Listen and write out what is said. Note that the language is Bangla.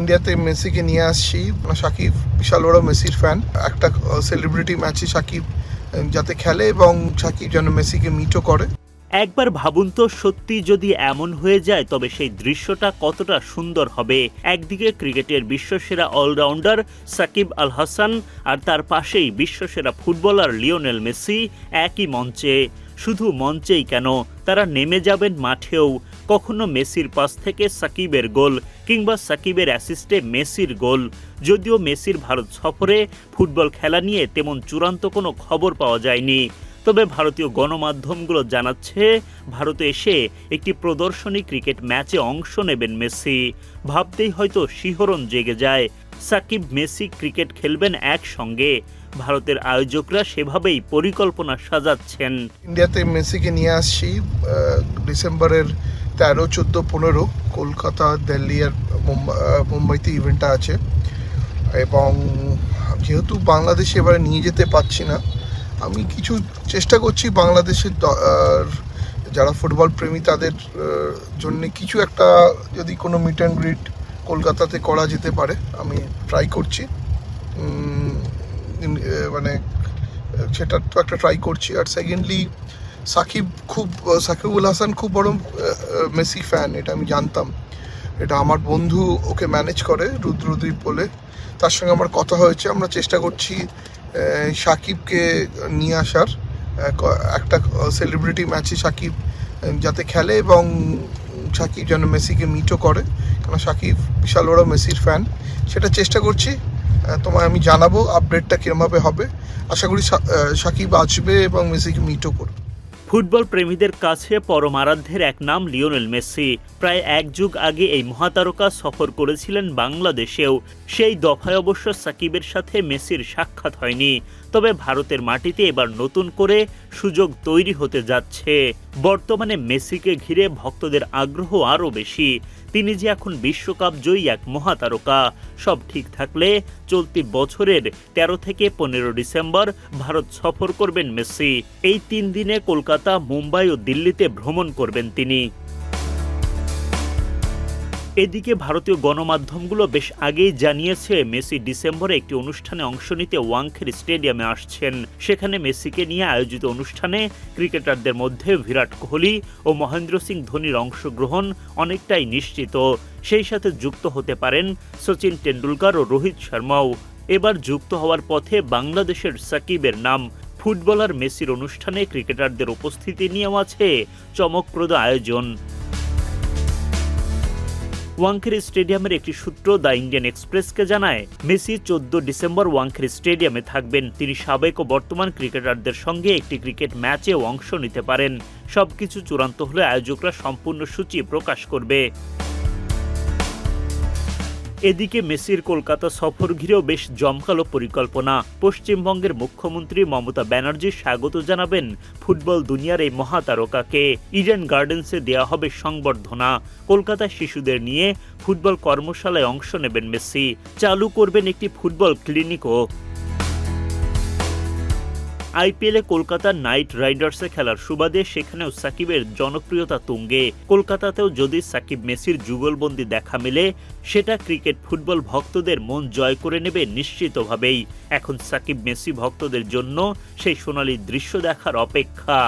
ইন্ডিয়াতে মেসিকে নিয়ে আসছি, সাকিব, বিশাল বড় মেসির ফ্যান একটা সেলিব্রিটি ম্যাচে সাকিব যাতে খেলে এবং সাকিব যেন মেসিকে মিটও করে। একবার ভাবুন তো, সত্যি যদি এমন হয়ে যায়, তবে সেই দৃশ্যটা কতটা সুন্দর হবে। একদিকে ক্রিকেটের বিশ্বসেরা অলরাউন্ডার সাকিব আল হাসান আর তার পাশেই বিশ্বসেরা ফুটবলার লিওনেল মেসি একই মঞ্চে। শুধু মঞ্চেই কেন, তারা নেমে যাবেন মাঠেও। কখনো মেসির পাস থেকে সাকিবের গোল, কিংবা সাকিবের অ্যাসিস্টে মেসির গোল। যদিও মেসির ভারত সফরে ফুটবল খেলা নিয়ে তেমন চূড়ান্ত কোনো খবর পাওয়া যায়নি। তবে ভারতীয় গণমাধ্যমগুলো জানাচ্ছে, ভারতে এসে একটি প্রদর্শনী ক্রিকেট ম্যাচে অংশ নেবেন মেসি। ভাবতেই হয়তো শিহরণ জেগে যায়। সাকিব মেসি ক্রিকেট খেলবেন একসঙ্গে। ভারতের আয়োজকরা সেভাবেই পরিকল্পনা সাজাচ্ছেন। ইন্ডিয়াতে মেসিকে নিয়ে আসছি ডিসেম্বরের তেরো, চোদ্দ, পনেরো। কলকাতা, দিল্লি আর মুম্বাইতে ইভেন্টটা আছে। এবং যেহেতু বাংলাদেশে এবারে নিয়ে যেতে পারছি না আমি কিছু চেষ্টা করছি বাংলাদেশের যারা ফুটবল প্রেমী তাদের জন্য কিছু একটা যদি কোনো মিট অ্যান্ড গ্রিট কলকাতাতে করা যেতে পারে, আমি ট্রাই করছি। মানে সেটা তো একটা ট্রাই করছি। আর সেকেন্ডলি সাকিব খুব, সাকিবুল হাসান খুব বড় মেসি ফ্যান এটা আমি জানতাম। এটা আমার বন্ধু ওকে ম্যানেজ করে রুদ্রদ্বীপ বলে। তার সঙ্গে আমার কথা হয়েছে। আমরা চেষ্টা করছি সাকিবকে নিয়ে আসার একটা সেলিব্রিটি ম্যাচে সাকিব যাতে খেলে এবং সাকিব যেন মেসিকে মিটও করে। কেন সাকিব বিশাল বড় মেসির ফ্যান সেটা চেষ্টা করছি তোমায় আমি জানাব আপডেটটা কীরমভাবে হবে। আশা করি সাকিব আসবে এবং মেসিকে মিটও করবে। ফুটবল প্রেমীদের কাছে পরম আরাধ্যের এক নাম লিওনেল মেসি। প্রায় এক যুগ আগে এই মহাতারকা সফর করেছিলেন বাংলাদেশেও। সেই দফায় অবশ্য সাকিবের সাথে মেসির সাক্ষাৎ হয়নি। তবে ভারতের মাটিতে এবার নতুন করে সুযোগ তৈরি হতে যাচ্ছে। বর্তমানে মেসিকে ঘিরে ভক্তদের আগ্রহ আরও বেশি। তিনি যে এখন বিশ্বকাপ জয়ী এক মহাতারকা, সব ঠিক থাকলে চলতি বছরের তেরো থেকে পনেরো ডিসেম্বর ভারত সফর করবেন মেসি। এই তিন দিনে কলকাতা, মুম্বাই ও দিল্লিতে ভ্রমণ করবেন তিনি। এদিকে ভারতীয় গণমাধ্যমগুলো বেশ আগেই জানিয়েছে, মেসি ডিসেম্বরে একটি অনুষ্ঠানে অংশ নিতে ওয়াংখের স্টেডিয়ামে আসছেন। সেখানে মেসিকে নিয়ে আয়োজিত অনুষ্ঠানে ক্রিকেটারদের মধ্যে বিরাট কোহলি ও মহেন্দ্র সিং ধোনির অংশগ্রহণ অনেকটাই নিশ্চিত। সেই সাথে যুক্ত হতে পারেন সচিন টেন্ডুলকার ও রোহিত শর্মাও। এবার যুক্ত হওয়ার পথে বাংলাদেশের সাকিবের নাম। ফুটবলার মেসির অনুষ্ঠানে ক্রিকেটারদের উপস্থিতি নিয়েও আছে চমকপ্রদ আয়োজন। ওয়াংখেড়ে স্টেডিয়ামের একটি সূত্র দ্য ইন্ডিয়ান এক্সপ্রেসকে জানায়, মেসি চোদ্দ ডিসেম্বর ওয়াংখেড়ে স্টেডিয়ামে থাকবেন। তিনি সাবেক ও বর্তমান ক্রিকেটারদের সঙ্গে একটি ক্রিকেট ম্যাচে অংশ নিতে পারেন। সবকিছু চূড়ান্ত হলে আয়োজকরা সম্পূর্ণ সূচি প্রকাশ করবে। এদিকে মেসির কলকাতা সফর ঘিরেও বেশ জমকালো পরিকল্পনা। পশ্চিমবঙ্গের মুখ্যমন্ত্রী মমতা ব্যানার্জি স্বাগত জানাবেন ফুটবল দুনিয়ার এই মহাতারকাকে। ইডেন গার্ডেন্সে দেওয়া হবে সংবর্ধনা। কলকাতা শিশুদের নিয়ে ফুটবল কর্মশালায় অংশ নেবেন মেসি। চালু করবেন একটি ফুটবল ক্লিনিকও। আইপিএলে কলকাতা নাইট রাইডার্সে খেলার সুবাদে সেখানেও সাকিবের জনপ্রিয়তা তুঙ্গে। কলকাতাতেও যদি সাকিব মেসির যুগলবন্দি দেখা মেলে, সেটা ক্রিকেট ফুটবল ভক্তদের মন জয় করে নেবে নিশ্চিতভাবেই। এখন সাকিব মেসি ভক্তদের জন্য সেই সোনালি দৃশ্য দেখার অপেক্ষা।